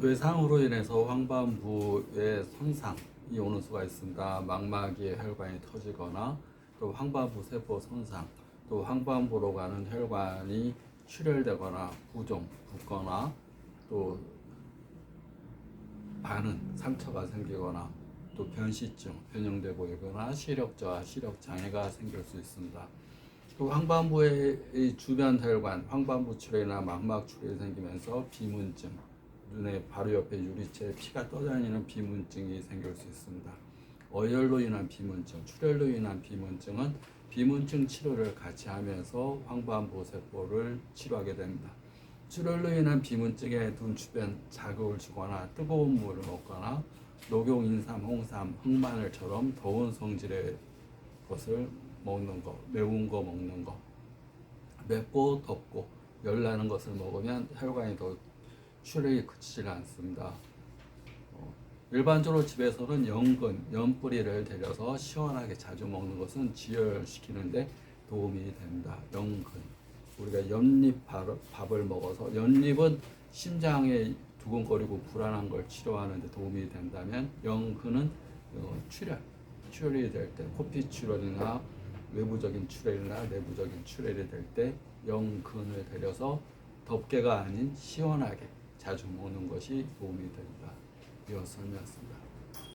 외상으로 인해서 황반부에 손상이 오는 수가 있습니다. 망막에 혈관이 터지거나 또 황반부 세포 손상, 또 황반부로 가는 혈관이 출혈되거나 부종, 붓거나 또 반응, 상처가 생기거나 또 변시증, 변형돼 보이거나 시력 저하, 시력 장애가 생길 수 있습니다. 또 황반부의 이 주변 혈관, 황반부 출혈이나 망막 출혈이 생기면서 비문증, 눈에 바로 옆에 유리체에 피가 떠다니는 비문증이 생길 수 있습니다. 어혈로 인한 비문증, 출혈로 인한 비문증은 비문증 치료를 같이 하면서 황반부 세포를 치료하게 됩니다. 출혈로 인한 비문증에 눈 주변 자극을 주거나 뜨거운 물을 먹거나 녹용, 인삼, 홍삼, 흑마늘처럼 더운 성질의 것을 먹는 거, 매운 거 먹는 거, 맵고 덥고 열나는 것을 먹으면 혈관이 더 출혈이 그치질 않습니다. 어, 일반적으로 집에서는 연근, 연뿌리를 데려서 시원하게 자주 먹는 것은 지혈시키는데 도움이 됩니다. 연근. 우리가 연잎 밥- 밥을 먹어서 연잎은 심장에 두근거리고 불안한 걸 치료하는 데 도움이 된다면 연근은 어, 출혈, 출혈이 될 때 코피 출혈이나 외부적인 출혈이나 내부적인 출혈이 될 때 연근을 데려서 덮개가 아닌 시원하게 자주 먹는 것이 도움이 된다. 이어 설명했습니다.